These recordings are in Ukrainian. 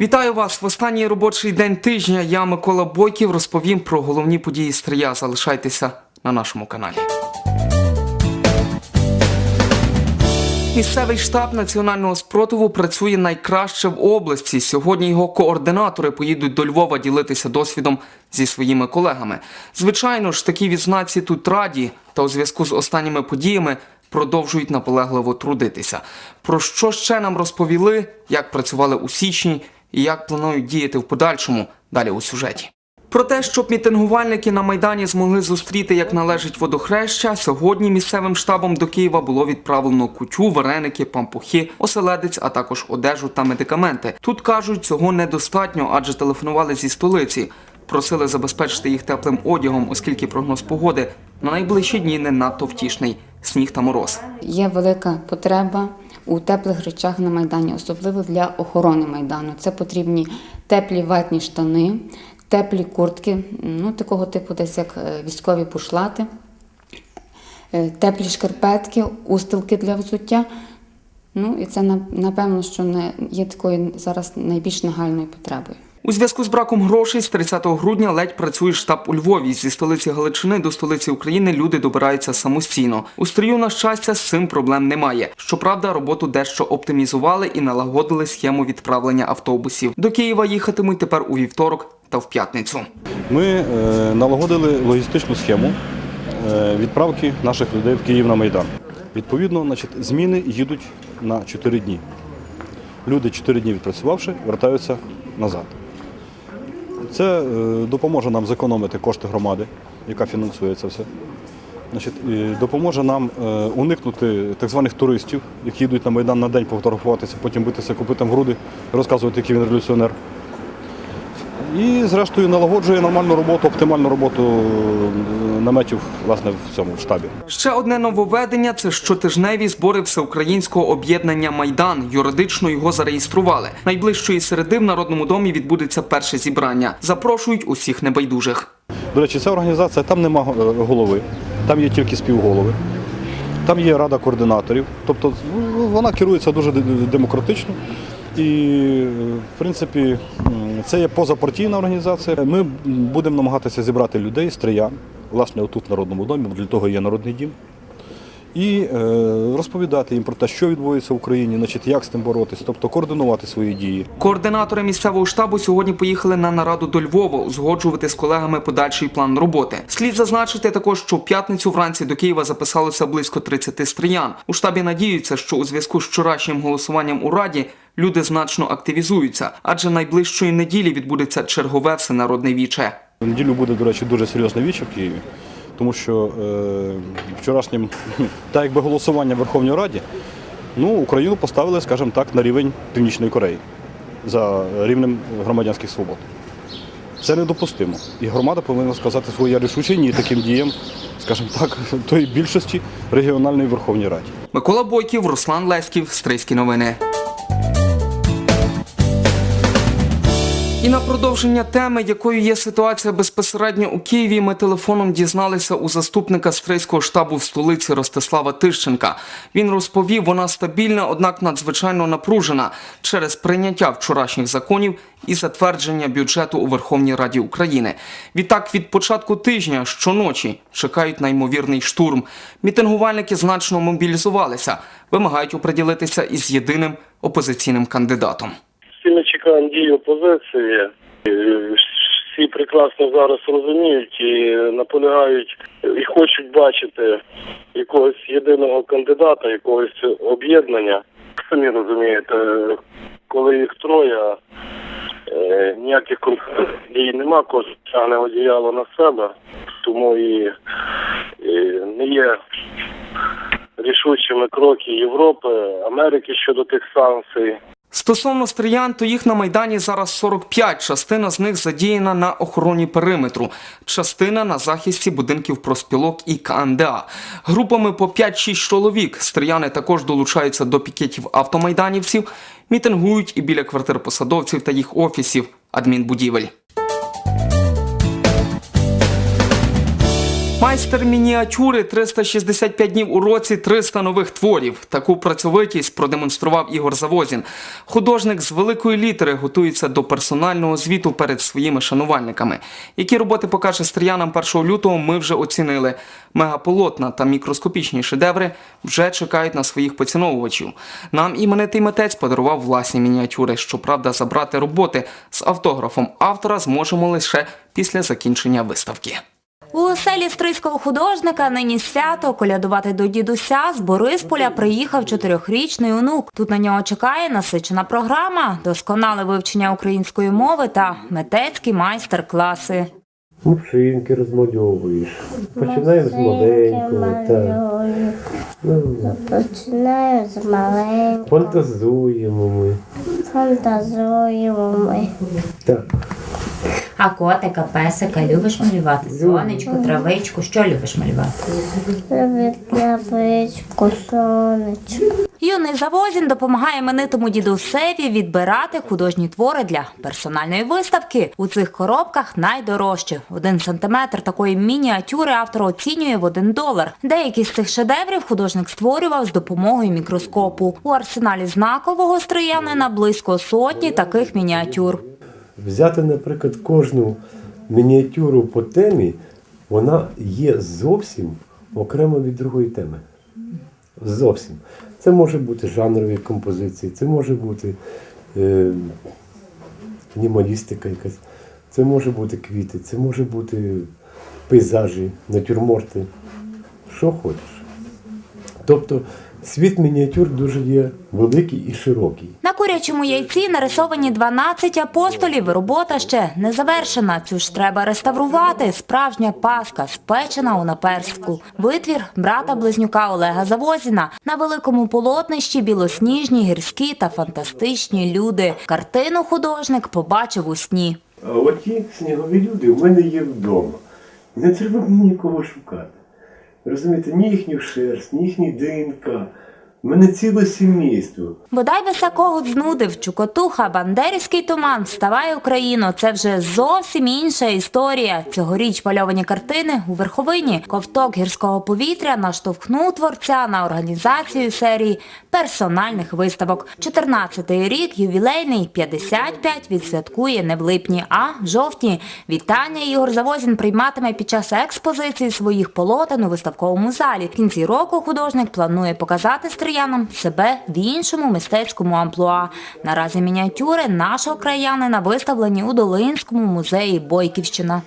Вітаю вас в останній робочий день тижня. Я Микола Бойків розповім про головні події стрия. Залишайтеся на нашому каналі. Місцевий штаб національного спротиву працює найкраще в області. Сьогодні його координатори поїдуть до Львова ділитися досвідом зі своїми колегами. Звичайно ж, такі відзнаці тут раді, та у зв'язку з останніми подіями продовжують наполегливо трудитися. Про що ще нам розповіли, як працювали у січні і як планують діяти в подальшому далі у сюжеті. Про те, щоб мітингувальники на майдані змогли зустріти як належить водохреща, сьогодні місцевим штабом до Києва було відправлено кутю, вареники, пампухи, оселедець, а також одежу та медикаменти. Тут кажуть, цього недостатньо, адже телефонували зі столиці. Просили забезпечити їх теплим одягом, оскільки прогноз погоди на найближчі дні не надто втішний сніг та мороз. Є велика потреба у теплих речах на Майдані, особливо для охорони Майдану. Це потрібні теплі ватні штани, теплі куртки, ну, такого типу, десь як е, військові бушлати, е, теплі шкарпетки, устилки для взуття. Ну і це напевно, що не є такою зараз найбільш нагальною потребою. У зв'язку з браком грошей з 30 грудня ледь працює штаб у Львові. Зі столиці Галичини до столиці України люди добираються самостійно. У стрію, на щастя, з цим проблем немає. Щоправда, роботу дещо оптимізували і налагодили схему відправлення автобусів. До Києва їхатимуть тепер у вівторок та в п'ятницю. Ми е, налагодили логістичну схему е, відправки наших людей в Київ на Майдан. Відповідно, значить, зміни їдуть на 4 дні. Люди 4 дні відпрацювавши, вертаються назад. Це е, допоможе нам зекономити кошти громади, яка фінансує це все. Значить, допоможе нам е, уникнути так званих туристів, які йдуть на Майдан на день пофотографуватися, потім битися купити в груди, розказувати, який він революціонер. І, зрештою, налагоджує нормальну роботу, оптимальну роботу е, наметів власне, в цьому штабі. Ще одне нововведення це щотижневі збори всеукраїнського об'єднання Майдан. Юридично його зареєстрували. Найближчої середи в Народному домі відбудеться перше зібрання. Запрошують усіх небайдужих. До речі, ця організація там нема е, голови, там є тільки співголови, там є рада координаторів. Тобто ну, вона керується дуже демократично. І, в принципі, це є позапартійна організація. Ми будемо намагатися зібрати людей, стриян, власне, отут в Народному домі, для того є народний дім. І е, розповідати їм про те, що відбувається в Україні, значить, як з тим боротися, тобто координувати свої дії. Координатори місцевого штабу сьогодні поїхали на нараду до Львова узгоджувати з колегами подальший план роботи. Слід зазначити також, що в п'ятницю вранці до Києва записалося близько 30 стріян. У штабі надіються, що у зв'язку з вчорашнім голосуванням у раді люди значно активізуються, адже найближчої неділі відбудеться чергове всенародне віче. В неділю буде, до речі, дуже серйозне віче в Києві, тому що е, вчорашнім, так якби голосування в Верховній Раді, ну, Україну поставили, скажімо так, на рівень Північної Кореї за рівнем громадянських свобод. Це недопустимо. І громада повинна сказати своє рішуче ні таким діям, скажімо так, тої більшості регіональної Верховній Раді. Микола Бойків, Руслан Леськів, Стрийські новини. І на продовження теми, якою є ситуація безпосередньо у Києві, ми телефоном дізналися у заступника стрийського штабу в столиці Ростислава Тищенка. Він розповів, вона стабільна, однак надзвичайно напружена через прийняття вчорашніх законів і затвердження бюджету у Верховній Раді України. Відтак, від початку тижня щоночі чекають на ймовірний штурм. Мітингувальники значно мобілізувалися, вимагають оприділитися із єдиним опозиційним кандидатом. Чекаємо дії опозиції. Всі прекрасно зараз розуміють і наполягають і хочуть бачити якогось єдиного кандидата, якогось об'єднання. Самі розумієте, коли їх троє, е, ніяких дій нема, кожен тягне одіяло на себе, тому і, і не є рішучими кроки Європи, Америки щодо тих санкцій. Стосовно стріян, то їх на майдані зараз 45. Частина з них задіяна на охороні периметру, частина на захисті будинків проспілок і КНДА. Групами по 5-6 чоловік. Стріяни також долучаються до пікетів автомайданівців, мітингують і біля квартир посадовців та їх офісів, адмінбудівель. Майстер мініатюри 365 днів у році, 300 нових творів. Таку працьовитість продемонстрував Ігор Завозін. Художник з великої літери готується до персонального звіту перед своїми шанувальниками. Які роботи покаже стріянам 1 лютого, ми вже оцінили. Мегаполотна та мікроскопічні шедеври вже чекають на своїх поціновувачів. Нам іменитий митець подарував власні мініатюри. Щоправда, забрати роботи з автографом автора зможемо лише після закінчення виставки. У оселі стрийського художника нині свято колядувати до дідуся з Борисполя приїхав чотирьохрічний онук. Тут на нього чекає насичена програма, досконале вивчення української мови та митецькі майстер-класи. Мушинки розмальовуєш. Починаємо з маленького. Так. Ну, Починаю з маленького, фантазуємо ми. фантазуємо ми. Так. А котика, песика любиш малювати? Сонечко, травичку, що любиш малювати? Вітлявичку, сонечко. Юний Завозін допомагає іменитому дідусеві відбирати художні твори для персональної виставки. У цих коробках найдорожче. Один сантиметр такої мініатюри автор оцінює в один долар. Деякі з цих шедеврів художник створював з допомогою мікроскопу. У арсеналі знакового стриянина близько сотні таких мініатюр. Взяти, наприклад, кожну мініатюру по темі, вона є зовсім окремо від другої теми. Зовсім. Це може бути жанрові композиції, це може бути е, анімалістика якась, це може бути квіти, це може бути пейзажі, натюрморти. Що хочеш. Тобто світ мініатюр дуже є великий і широкий. Курячому яйці нарисовані 12 апостолів. Робота ще не завершена. Цю ж треба реставрувати. Справжня паска, спечена у наперстку. Витвір брата-близнюка Олега Завозіна. На великому полотнищі білосніжні, гірські та фантастичні люди. Картину художник побачив у сні. Оті снігові люди в мене є вдома. Не треба мені нікого шукати. Розумієте, ні їхню шерсть, ні їхній ДНК. Мене ціле сімейство. Бодай би Сакогут знудив Чукотуха, Бандерівський туман, Вставай Україно. Це вже зовсім інша історія. Цьогоріч мальовані картини у верховині. Ковток гірського повітря наштовхнув творця на організацію серії персональних виставок. 14-й рік ювілейний 55 відсвяткує не в липні, а в жовтні. Вітання Ігор Завозін прийматиме під час експозиції своїх полотен у виставковому залі. В кінці року художник планує показати стріянам себе в іншому мистецькому амплуа. Наразі мініатюри нашого краянина виставлені у Долинському музеї Бойківщина.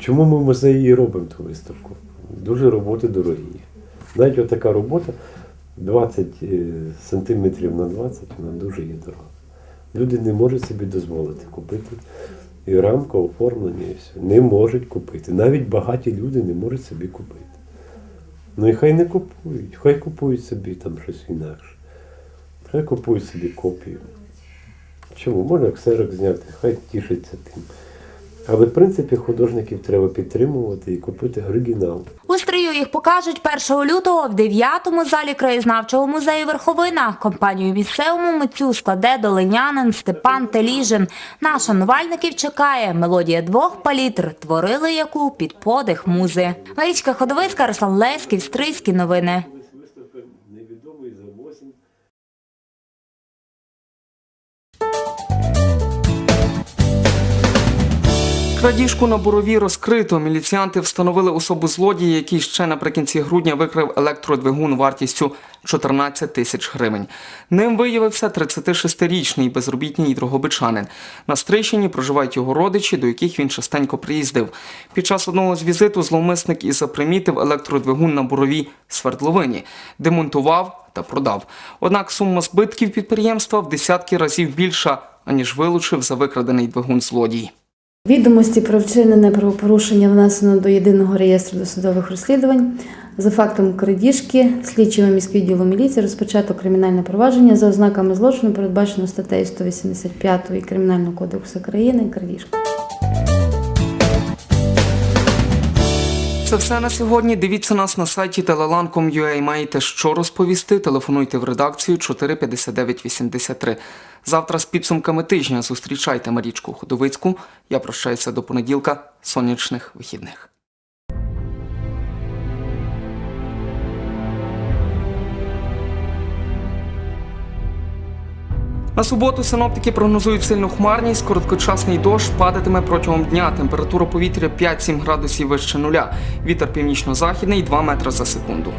Чому ми в музеї і робимо ту виставку? Дуже роботи дорогі. Навіть отака робота 20 е, сантиметрів на 20, вона дуже є дорога. Люди не можуть собі дозволити купити. І рамка оформлення, і все. Не можуть купити. Навіть багаті люди не можуть собі купити. Ну і хай не купують, хай купують собі там щось інакше. Хай купують собі копію. Чому? Можна ксерок зняти, хай тішиться тим. Але в принципі художників треба підтримувати і купити оригінал. У стрію їх покажуть 1 лютого в 9-му залі краєзнавчого музею Верховина. Компанію місцевому митцю складе долинянин Степан Теліжин. На шанувальників чекає мелодія двох палітр, творили яку під подих музи. Марічка Ходовицька, Руслан Леськів, Стрийські новини. Крадіжку на бурові розкрито. Міліціянти встановили особу злодія, який ще наприкінці грудня викрив електродвигун вартістю 14 тисяч гривень. Ним виявився 36-річний безробітний дрогобичанин. На Стрийщині проживають його родичі, до яких він частенько приїздив. Під час одного з візиту зловмисник і запримітив електродвигун на буровій свердловині, демонтував та продав. Однак сума збитків підприємства в десятки разів більша, аніж вилучив за викрадений двигун злодій. Відомості про вчинене правопорушення внесено до єдиного реєстру досудових розслідувань. За фактом крадіжки слідчими міськвідділу міліції розпочато кримінальне провадження за ознаками злочину, передбачено статтею 185 Кримінального кодексу України крадіжка. Це все на сьогодні. Дивіться нас на сайті telelan.com.ua. Маєте що розповісти? Телефонуйте в редакцію 45983. Завтра з підсумками тижня зустрічайте Марічку Ходовицьку. Я прощаюся до понеділка. Сонячних вихідних. На суботу синоптики прогнозують сильну хмарність, короткочасний дощ падатиме протягом дня. Температура повітря 5-7 градусів вище нуля. Вітер північно-західний 2 метри за секунду.